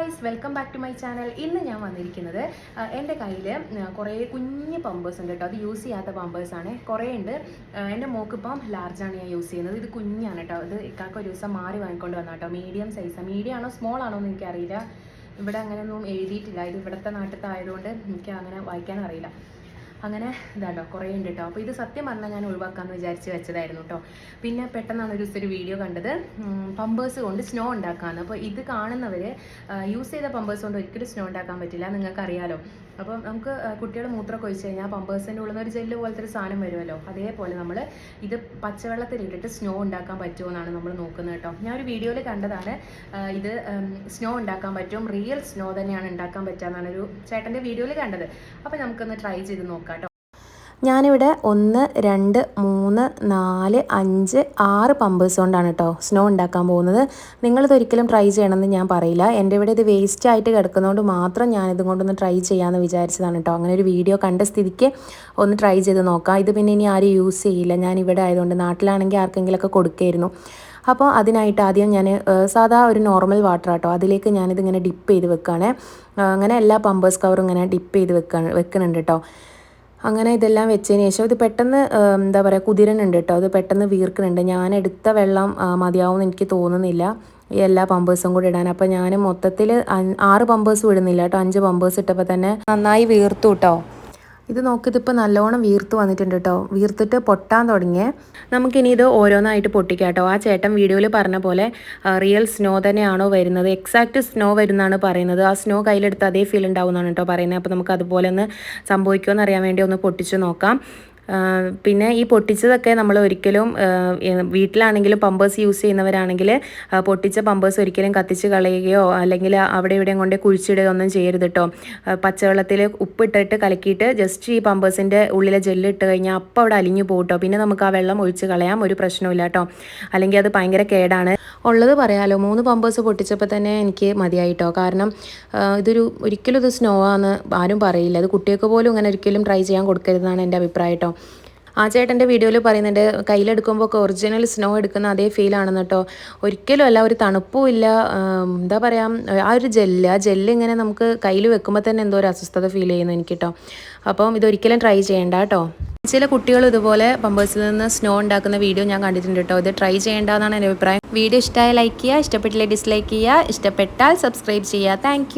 Guys welcome back to my channel ഇന്ന് ഞാൻ വന്നിരിക്കുന്നത് എന്റെ കയ്യിൽ കുറേ കുഞ്ഞ് പമ്പേഴ്സ് ഉണ്ട് കേട്ടോ. അത് യൂസ് ചെയ്യാത്ത പമ്പേഴ്സ് ആണ്. കുറേ ഉണ്ട്. എന്റെ മോക്ക് ഇപ്പം ലാർജാണ് ഞാൻ യൂസ് ചെയ്യുന്നത്. ഇത് കുഞ്ഞാണ് കേട്ടോ. ഇത് ഇക്കാക്ക് ഒരു ദിവസം മാറി വാങ്ങിക്കൊണ്ട് വന്ന കേട്ടോ. മീഡിയം സൈസ് മീഡിയം ആണോ സ്മോൾ ആണോ എന്ന് എനിക്കറിയില്ല. ഇവിടെ അങ്ങനെയൊന്നും എഴുതിയിട്ടില്ല. ഇത് ഇവിടുത്തെ നാട്ടിലത്തെ ആയതുകൊണ്ട് എനിക്ക് അങ്ങനെ വായിക്കാൻ അറിയില്ല അങ്ങനെ ഇതാട്ടോ കുറേ ഉണ്ട് കേട്ടോ അപ്പോൾ ഇത് സത്യം പറഞ്ഞാൽ ഞാൻ ഒഴിവാക്കാമെന്ന് വിചാരിച്ച് വെച്ചതായിരുന്നു കേട്ടോ പിന്നെ പെട്ടെന്നാണ് ഒരു ദിവസം ഒരു വീഡിയോ കണ്ടത്. പമ്പേഴ്സ് കൊണ്ട് സ്നോ ഉണ്ടാക്കാമെന്ന് അപ്പോൾ ഇത് കാണുന്നവർ യൂസ് ചെയ്ത പമ്പേഴ്സ് കൊണ്ട് ഒരിക്കലും സ്നോ ഉണ്ടാക്കാൻ പറ്റില്ല നിങ്ങൾക്ക് അറിയാലോ അപ്പോൾ നമുക്ക് കുട്ടികളുടെ മൂത്രമൊക്കെ ഒഴിച്ച് കഴിഞ്ഞാൽ പമ്പേഴ്സിന്റെ ഉള്ളിൽ നിന്ന് ഒരു ജെല്ല് പോലത്തെ ഒരു സാധനം വരുമല്ലോ. അതേപോലെ നമ്മൾ ഇത് പച്ചവെള്ളത്തിലിട്ടിട്ട് സ്നോ ഉണ്ടാക്കാൻ പറ്റുമോ എന്നാണ് നമ്മൾ നോക്കുന്നത് കേട്ടോ ഞാൻ ഒരു വീഡിയോയിൽ കണ്ടതാണ് ഇത് സ്നോ ഉണ്ടാക്കാൻ പറ്റും. റിയൽ സ്നോ തന്നെയാണ് ഉണ്ടാക്കാൻ പറ്റുക എന്നാണ് ഒരു ചേട്ടന്റെ വീഡിയോയിൽ കണ്ടത്. അപ്പോൾ നമുക്കൊന്ന് ട്രൈ ചെയ്ത് നോക്കാം. ഞാനിവിടെ ഒന്ന് രണ്ട് മൂന്ന് നാല് അഞ്ച് ആറ് പമ്പേഴ്സ് കൊണ്ടാണ് കേട്ടോ സ്നോ ഉണ്ടാക്കാൻ പോകുന്നത്. നിങ്ങളിത് ഒരിക്കലും ട്രൈ ചെയ്യണമെന്ന് ഞാൻ പറയില്ല. എന്റെ ഇവിടെ ഇത് വേസ്റ്റ് ആയിട്ട് കിടക്കുന്നതുകൊണ്ട് മാത്രം ഞാനിതും കൊണ്ടൊന്ന് ട്രൈ ചെയ്യാമെന്ന് വിചാരിച്ചതാണ് കേട്ടോ. അങ്ങനെ ഒരു വീഡിയോ കണ്ട സ്ഥിതിക്ക് ഒന്ന് ട്രൈ ചെയ്ത് നോക്കാം. ഇത് പിന്നെ ഇനി ആരും യൂസ് ചെയ്യില്ല. ഞാൻ ഇവിടെ ആയതുകൊണ്ട് നാട്ടിലാണെങ്കിൽ ആർക്കെങ്കിലുമൊക്കെ കൊടുക്കുമായിരുന്നു അപ്പോൾ അതിനായിട്ട് ആദ്യം ഞാൻ സാധാ ഒരു നോർമൽ വാട്ടർ ആട്ടോ അതിലേക്ക് ഞാനിതിങ്ങനെ ഡിപ്പ് ചെയ്ത് വെക്കുകയാണ് അങ്ങനെ എല്ലാ പമ്പേഴ്സ് കവറും ഇങ്ങനെ ഡിപ്പ് ചെയ്ത് വെക്കാൻ വെക്കുന്നുണ്ട് കേട്ടോ. അങ്ങനെ ഇതെല്ലാം വെച്ചതിന് ശേഷം ഇത് പെട്ടെന്ന് എന്താ പറയുക കുതിരനുണ്ട് കേട്ടോ. അത് പെട്ടെന്ന് വീർക്കുന്നുണ്ട്. ഞാൻ എടുത്ത വെള്ളം മതിയാവുമെന്ന് എനിക്ക് തോന്നുന്നില്ല. എല്ലാ പമ്പേഴ്സും കൂടി ഇടാൻ. അപ്പോൾ ഞാൻ മൊത്തത്തിൽ ആറ് പമ്പേഴ്സ് ഇടുന്നില്ല കേട്ടോ. അഞ്ച് പമ്പേഴ്സ് ഇട്ടപ്പോൾ തന്നെ നന്നായി വീർത്തു കേട്ടോ. ഇത് നോക്കിയതിപ്പോൾ നല്ലോണം വീർത്ത് വന്നിട്ടുണ്ട് കേട്ടോ വീർത്തിട്ട് പൊട്ടാൻ തുടങ്ങിയേ. നമുക്കിനി ഇത് ഓരോന്നായിട്ട് പൊട്ടിക്കാം കേട്ടോ ആ ചേട്ടൻ വീഡിയോയിൽ പറഞ്ഞ പോലെ റിയൽ സ്നോ തന്നെയാണോ വരുന്നത്? എക്സാക്റ്റ് സ്നോ വരുന്നതാണ് പറയുന്നത്. ആ സ്നോ കയ്യിലെടുത്ത് അതേ ഫീൽ ഉണ്ടാവുന്നതാണ് കേട്ടോ പറയുന്നത്. അപ്പോൾ നമുക്ക് അതുപോലെ ഒന്ന് സംഭവിക്കുമോ എന്നറിയാൻ വേണ്ടി ഒന്ന് പൊട്ടിച്ച് നോക്കാം. പിന്നെ ഈ പൊട്ടിച്ചതൊക്കെ നമ്മൾ ഒരിക്കലും വീട്ടിലാണെങ്കിൽ പമ്പേഴ്സ് യൂസ് ചെയ്യുന്നവരാണെങ്കിൽ പൊട്ടിച്ച പമ്പേഴ്സ് ഒരിക്കലും കത്തിച്ച് കളയുകയോ അല്ലെങ്കിൽ അവിടെ ഇവിടെയും കൊണ്ട് കുഴിച്ചിടുകയോ ഒന്നും ചെയ്യരുത് കേട്ടോ പച്ചവെള്ളത്തിൽ ഉപ്പിട്ടിട്ട് കലക്കിയിട്ട് ജസ്റ്റ് ഈ പമ്പേഴ്സിന്റെ ഉള്ളിലെ ജെല്ല് ഇട്ട് കഴിഞ്ഞാൽ അപ്പോൾ അവിടെ അലിഞ്ഞു പോകും കേട്ടോ പിന്നെ നമുക്ക് ആ വെള്ളം ഒഴിച്ച് കളയാം ഒരു പ്രശ്നമില്ല കേട്ടോ അല്ലെങ്കിൽ അത് ഭയങ്കര കേടാണ്. ഉള്ളത് പറയാലോ. മൂന്ന് പമ്പേഴ്സ് പൊട്ടിച്ചപ്പോൾ തന്നെ എനിക്ക് മതിയായിട്ടോ? കാരണം ഇതൊരു ഒരിക്കലും ഇത് സ്നോ ആണെന്ന് ആരും പറയില്ല. അത് കുട്ടികൾക്ക് പോലും ഇങ്ങനെ ഒരിക്കലും ട്രൈ ചെയ്യാൻ കൊടുക്കരുതെന്നാണ് എന്റെ അഭിപ്രായം കേട്ടോ ആ ചേട്ടന്റെ വീഡിയോയിൽ പറയുന്നുണ്ട് കയ്യിലെടുക്കുമ്പോൾ ഒക്കെ ഒറിജിനൽ സ്നോ എടുക്കുന്ന അതേ ഫീൽ ആണെന്ന് കേട്ടോ ഒരിക്കലും അല്ല ഒരു തണുപ്പും ഇല്ല എന്താ പറയുക ആ ഒരു ജെല്ല് ആ ജെല്ല് ഇങ്ങനെ നമുക്ക് കയ്യിൽ വെക്കുമ്പോൾ തന്നെ എന്തോ ഒരു അസ്വസ്ഥത ഫീൽ ചെയ്യുന്നു എനിക്ക് കേട്ടോ അപ്പം ഇതൊരിക്കലും ട്രൈ ചെയ്യേണ്ട കേട്ടോ ചില കുട്ടികൾ ഇതുപോലെ പമ്പേഴ്സിൽ നിന്ന് സ്നോ ഉണ്ടാക്കുന്ന വീഡിയോ ഞാൻ കണ്ടിട്ടുണ്ട് കേട്ടോ. ഇത് ട്രൈ ചെയ്യേണ്ടതെന്നാണ് എന്റെ അഭിപ്രായം. വീഡിയോ ഇഷ്ടമായ ലൈക്ക് ചെയ്യുക ഇഷ്ടപ്പെട്ടില്ലേ ഡിസ്ലൈക്ക് ചെയ്യുക ഇഷ്ടപ്പെട്ടാൽ സബ്സ്ക്രൈബ് ചെയ്യുക. താങ്ക്